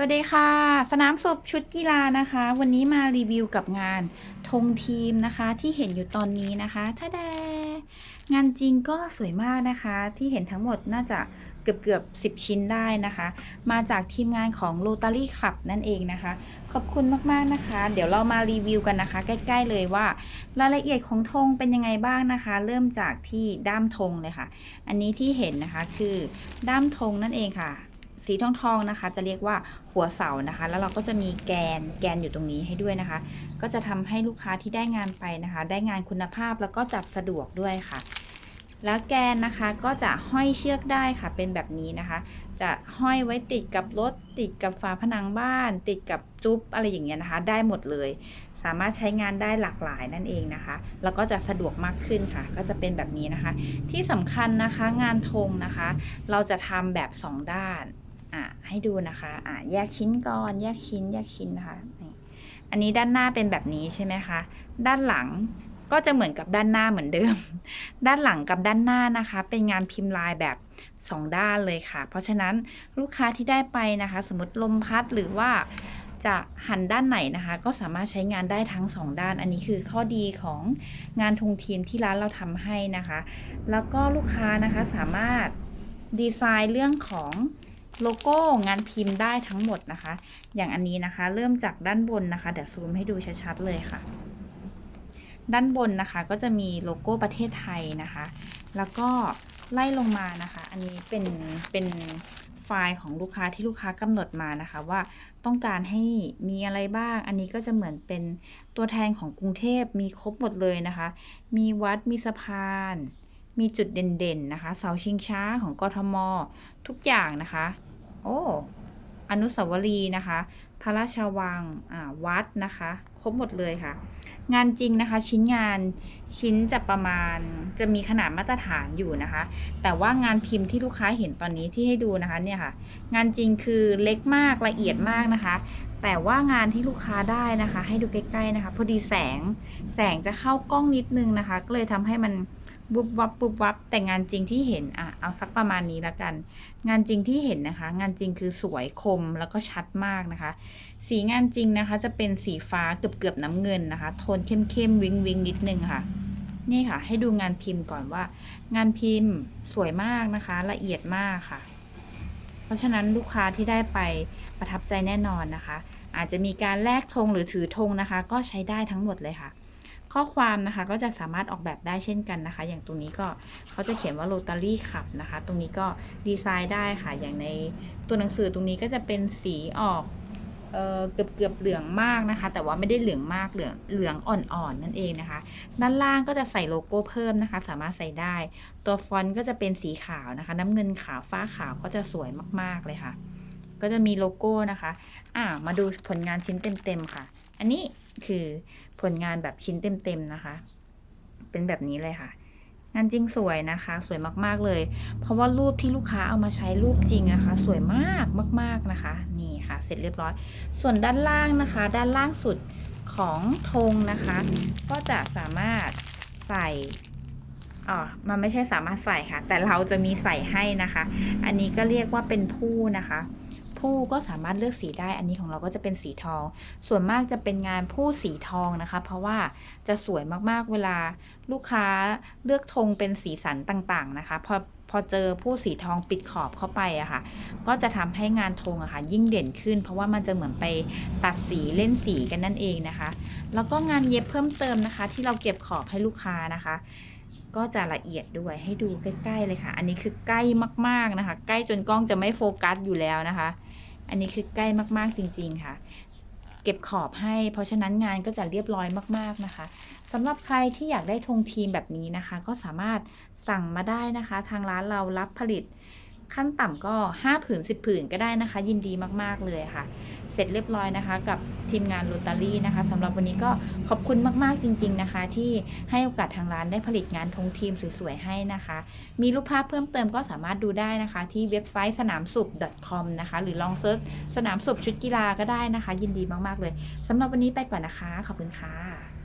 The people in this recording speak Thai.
สวัสดีค่ะ สนามสุบชุดกีฬานะคะ วันนี้มารีวิวกับงานธงทีมนะคะ ที่เห็นอยู่ตอนนี้นะคะท่าแดงานจริงก็สวยมากนะคะ ที่เห็นทั้งหมดน่าจะเกือบเกือบสิบชิ้นได้นะคะ มาจากทีมงานของ Rotary Club นั่นเองนะคะ ขอบคุณมากๆนะคะ เดี๋ยวเรามารีวิวกันนะคะ ใกล้ๆเลยว่ารายละเอียดของธงเป็นยังไงบ้างนะคะ เริ่มจากที่ด้ามธงเลยค่ะ อันนี้ที่เห็นนะคะคือด้ามธงนั่นเองค่ะ สีทองทองนะคะ จะเรียกว่าหัวเสานะคะ แล้วเราก็จะมีแกนแกนอยู่ตรงนี้ให้ด้วยนะคะ ก็จะทำให้ลูกค้าที่ได้งานไปนะคะ ได้งานคุณภาพแล้วก็จับสะดวกด้วยค่ะแล้วแกนนะคะก็จะห้อยเชือกได้ค่ะเป็นแบบนี้นะคะ จะห้อยไว้ติดกับรถติดกับฝาผนังบ้าน ติดกับจุ๊บอะไรอย่างเงี้ยนะคะ ได้หมดเลย สามารถใช้งานได้หลากหลายนั่นเองนะคะ แล้วก็จะสะดวกมากขึ้นค่ะ ก็จะเป็นแบบนี้นะคะ ที่สำคัญนะคะงานธงนะคะ เราจะทำแบบ 2 ด้าน อะให้ดูนะคะอะแยกชิ้นก่อนแยกชิ้นแยกชิ้นนะคะอันนี้ด้านหน้าเป็นแบบนี้ใช่ไหมคะด้านหลังก็จะเหมือนกับด้านหน้าเหมือนเดิม ด้านหลังกับด้านหน้านะคะ เป็นงานพิมพ์ลายแบบ 2 ด้านเลยค่ะ เพราะฉะนั้นลูกค้าที่ได้ไปนะคะ สมมติลมพัดหรือว่าจะหันด้านไหนนะคะ ก็สามารถใช้งานได้ทั้ง 2 ด้าน อันนี้คือข้อดีของงานธงเทีมที่ร้านเราทำให้นะคะ แล้วก็ลูกค้านะคะสามารถดีไซน์เรื่องของ โลโก้งานพิมพ์ได้ทั้งหมดนะคะ อย่างอันนี้นะคะ เริ่มจากด้านบนนะคะ เดี๋ยวซูมให้ดูชัดๆเลยค่ะ ด้านบนนะคะก็จะมีโลโก้ประเทศไทยนะคะ แล้วก็ไล่ลงมานะคะ อันนี้เป็นเป็นไฟล์ของลูกค้าที่ลูกค้ากำหนดมานะคะ ว่าต้องการให้มีอะไรบ้าง อันนี้ก็จะเหมือนเป็นตัวแทนของกรุงเทพมีครบหมดเลยนะคะ มีวัดมีสะพาน มีจุดเด่นๆนะคะ เสาชิงช้าของกทม ทุกอย่างนะคะ โอ้ อนุสาวรีย์นะคะ พระราชวังวัดนะคะ ครบหมดเลยค่ะ งานจริงนะคะ ชิ้นงานชิ้นจะประมาณจะมีขนาดมาตรฐานอยู่นะคะ แต่ว่างานพิมพ์ที่ลูกค้าเห็นตอนนี้ที่ให้ดูนะคะเนี่ยค่ะ งานจริงคือเล็กมากละเอียดมากนะคะแต่ว่างานที่ลูกค้าได้นะคะ ให้ดูใกล้ ๆนะคะ พอดีแสงแสงจะเข้ากล้องนิดนึงนะคะ ก็เลยทำให้มัน บุบวับบุบวับ แต่งานจริงที่เห็นอะเอาสักประมาณนี้ละกัน งานจริงที่เห็นนะคะ งานจริงคือสวยคมแล้วก็ชัดมากนะคะ สีงานจริงนะคะ จะเป็นสีฟ้าเกือบเกือบน้ำเงินนะคะ โทนเข้มเข้มวิงวิงนิดนึงค่ะ นี่ค่ะ ให้ดูงานพิมพ์ก่อนว่า งานพิมพ์สวยมากนะคะ ละเอียดมากค่ะ เพราะฉะนั้นลูกค้าที่ได้ไปประทับใจแน่นอนนะคะ อาจจะมีการแลกธงหรือถือธงนะคะ ก็ใช้ได้ทั้งหมดเลยค่ะ ข้อความนะคะก็จะสามารถออกแบบได้เช่นกันนะคะ อย่างตรงนี้ก็เขาจะเขียนว่า Rotary Club นะคะ ตรงนี้ก็ดีไซน์ได้ค่ะ อย่างในตัวหนังสือตรงนี้ก็จะเป็นสีออกเออเกือบเกือบเหลืองมากนะคะ แต่ว่าไม่ได้เหลืองมากเหลืองเหลืองอ่อนๆนั่นเองนะคะ ด้านล่างก็จะใส่โลโก้เพิ่มนะคะ สามารถใส่ได้ ตัวฟอนต์ก็จะเป็นสีขาวนะคะ น้ำเงินขาวฟ้าขาวก็จะสวยมากๆเลยค่ะ ก็จะมีโลโก้นะคะ อ่ามาดูผลงานชิ้นเต็มๆค่ะ อันนี้ คือผลงานแบบชิ้นเต็มๆนะคะ เป็นแบบนี้เลยค่ะ งานจริงสวยนะคะ สวยมากๆเลย เพราะว่ารูปที่ลูกค้าเอามาใช้รูปจริงนะคะ สวยมากมาก ๆนะคะ นี่ค่ะ เสร็จเรียบร้อย ส่วนด้านล่างนะคะ ด้านล่างสุดของธงนะคะ ก็จะสามารถใส่อ๋อมันไม่ใช่สามารถใส่ค่ะ แต่เราจะมีใส่ให้นะคะ อันนี้ก็เรียกว่าเป็นผู้นะคะ ผู้ก็สามารถเลือกสีได้ อันนี้ ของเราก็จะเป็นสีทอง ส่วนมากจะเป็นงานผู้สีทองนะคะ เพราะว่าจะสวยมากๆเวลาลูกค้าเลือกธงเป็นสีสันต่างๆนะคะพอพอเจอผู้สีทองปิดขอบเข้าไปอะค่ะ ก็จะทำให้งานธงอะค่ะ ยิ่งเด่นขึ้น เพราะว่ามันจะเหมือนไปตัดสีเล่นสีกันนั่นเองนะคะ แล้วก็งานเย็บเพิ่มเติมนะคะ ที่เราเก็บขอบให้ลูกค้านะคะ ก็จะละเอียดด้วยให้ดูใกล้ๆเลยค่ะ อันนี้คือใกล้มากๆนะคะ ใกล้จนกล้องจะไม่โฟกัสอยู่แล้วนะคะ อันนี้คือใกล้มากๆจริง ๆ ค่ะ เก็บขอบให้ เพราะฉะนั้นงานก็จะเรียบร้อยมากๆนะคะสำหรับใครที่อยากได้ธงทีมแบบนี้นะคะ ก็สามารถสั่งมาได้นะคะ ทางร้านเรารับผลิต ขั้นต่ำก็ 5 ผืน 10 ผืนก็ได้นะคะ ยินดีมากๆเลยค่ะ เสร็จเรียบร้อยนะคะ กับทีมงานโรตารี่นะคะสำหรับวันนี้ก็ขอบคุณมากๆจริง ๆนะคะ ที่ให้โอกาสทางร้านได้ผลิตงานธงทีมสวยๆให้นะคะ มีรูปภาพเพิ่มเติมก็สามารถดูได้นะคะ ที่เว็บไซต์สนามสุบ .com นะคะ หรือลองเซิร์ชสนามสุบชุดกีฬาก็ได้นะคะ ยินดีมากๆเลยสำหรับวันนี้ไปก่อนนะคะ ขอบคุณค่ะ